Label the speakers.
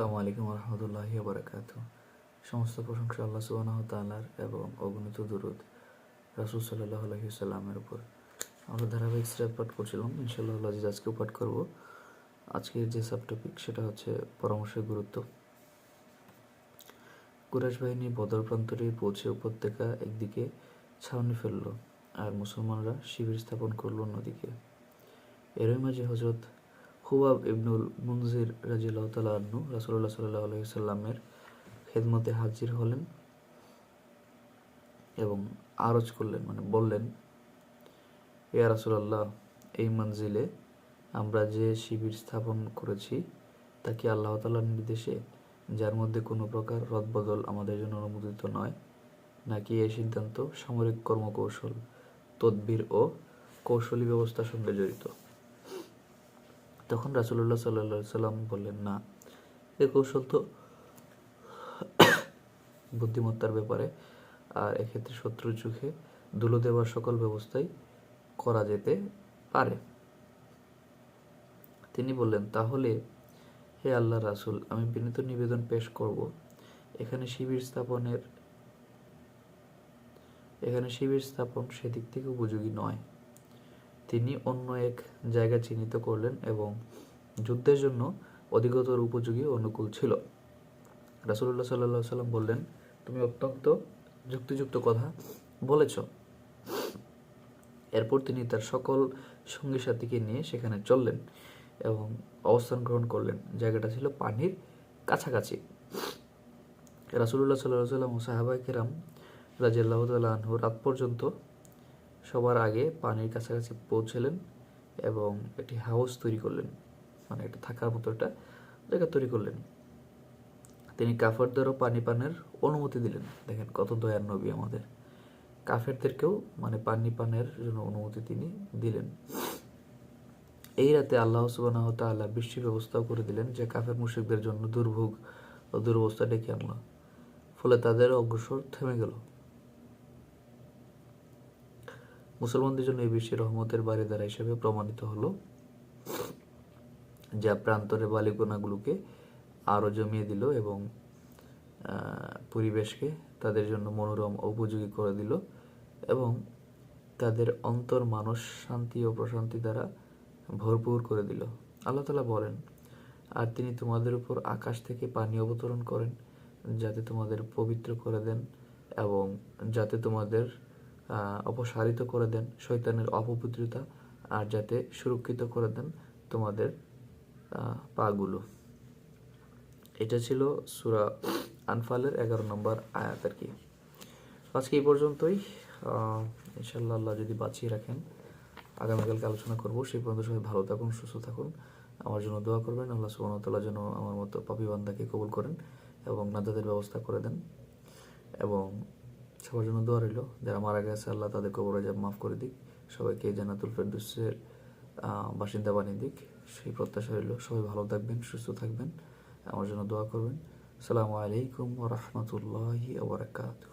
Speaker 1: আসসালামু আলাইকুম রহমতুল্লাহি বারাকাত সমস্ত প্রশংসা আল্লাহ সুবাহ তালার এবং অগণিত দুরুদ রাসুল সাল্লাহ আলহিসাল্লামের উপর। আমরা ধারাবাহিক স্রেফ পাঠ করছিলাম ইনশাল্লাহ আজিজ আজকেও পাঠ করব। আজকের যে সাব টপিক সেটা হচ্ছে পরামর্শের গুরুত্ব। কুরাশ বাহিনী বদর প্রান্তরে পৌঁছে উপত্যকা একদিকে ছাউনি ফেলল আর মুসলমানরা শিবির স্থাপন করল অন্যদিকে। এরই মাঝে হজরত হুবাব ইবনুল মুনজির রাজিল্লাহ তালা রাসুল্লাহ সাল্লাহ আলহিসাল্লামের খেদমতে হাজির হলেন এবং আরজ করলেন মানে বললেন, ইয়া রাসুলাল্লাহ, এই মঞ্জিলে আমরা যে শিবির স্থাপন করেছি, তা কি আল্লাহ তালার নির্দেশে? যার মধ্যে কোনো প্রকার রদবদল আমাদের জন্য অনুমোদিত নয়, নাকি এই সিদ্ধান্ত সামরিক কর্মকৌশল, তদবির ও কৌশলী ব্যবস্থার সঙ্গে জড়িত? তখন রাসুল্লাহ সাল্লা সাল্লাম বললেন, না, এ কৌশল তো বুদ্ধিমত্তার ব্যাপারে। আর এক্ষেত্রে শত্রুর চোখে ধুলো দেওয়ার সকল ব্যবস্থাই করা যেতে পারে। তিনি বললেন, তাহলে হে আল্লাহ রাসুল, আমি বিনীত নিবেদন পেশ করব। এখানে শিবির স্থাপনের, এখানে শিবির স্থাপন সেদিক থেকে উপযোগী নয়। তিনি অন্য এক জায়গা চিহ্নিত করলেন এবং যুদ্ধের জন্য অধিকতর উপযোগী অনুকূল ছিল। রাসুল্লাহ সাল্লাহ সাল্লাম বললেন, তুমি অত্যন্ত যুক্তিযুক্ত কথা বলেছ। এরপর তিনি তার সকল সঙ্গী সাথীকে নিয়ে সেখানে চললেন এবং অবস্থান গ্রহণ করলেন। জায়গাটা ছিল পানির কাছাকাছি। রাসুল্লাহ সাল্লাহ সাল্লাম ও সাহাবাই কেরাম রাজিয়াল্লাহ তাল্লাহ রাত পর্যন্ত সবার আগে পানির কাছাকাছি পৌঁছলেন এবং একটি হাউস তৈরি করলেন। মানে একটা থাকার মতো একটা জায়গা তৈরি করলেন। তিনি কাফেরদেরও পানি পানের অনুমতি দিলেন। দেখেন কত দয়ার নবী আমাদের। কাফেরদেরকেও মানে পানি পানের জন্য অনুমতি তিনি দিলেন। এই রাতে আল্লাহ সুবাহ তাল্লাহ বৃষ্টির ব্যবস্থাও করে দিলেন যে কাফের মুশিকদের জন্য দুর্ভোগ ও দুরবস্থা ডেকে আনলো। ফলে তাদের অগ্রসর থেমে গেল। মুসলমানদের জন্য এই বিশ্বের রহমতের বাড়িদারা হিসেবে প্রমাণিত হলো যা প্রান্তরে বালিকোনাগুলোকে আরও জমিয়ে দিল এবং পরিবেশকে তাদের জন্য মনোরম উপযোগী করে দিল এবং তাদের অন্তর মানস শান্তি ও প্রশান্তি দ্বারা ভরপুর করে দিল। আল্লাহ তালা বলেন, আর তিনি তোমাদের উপর আকাশ থেকে পানি অবতরণ করেন, যাতে তোমাদের পবিত্র করে দেন এবং যাতে তোমাদের অপসারিত করে দেন শৈতানের অপবিত্রতা আর যাতে সুরক্ষিত করে দেন তোমাদের পাগুলো। এটা ছিল সুরা আনফালের এগারো নম্বর আয়াত আর কি। আজকে এই পর্যন্তই। ইনশাল্লাহ আল্লাহ যদি বাঁচিয়ে রাখেন, আগামীকালকে আলোচনা করব। সেই পর্যন্ত সবাই ভালো থাকুন, সুস্থ থাকুন। আমার জন্য দোয়া করবেন। আল্লাহ সুবাহতাল্লাহ যেন আমার মতো পাপি বান্দাকে কবুল করেন এবং নাজাদের ব্যবস্থা করে দেন। এবং সবার জন্য দোয়া রইল। যারা মারা গেছে, আল্লাহ তাদের কবর আজাব মাফ করে দিক। সবাইকে জান্নাতুল ফেরদুসের বাসিন্দা বানিয়ে দিক। সেই প্রত্যাশা রইল। সবাই ভালো থাকবেন, সুস্থ থাকবেন। আমার জন্য দোয়া করবেন। আসসালামু আলাইকুম রহমতুল্লাহ আবরাকাতু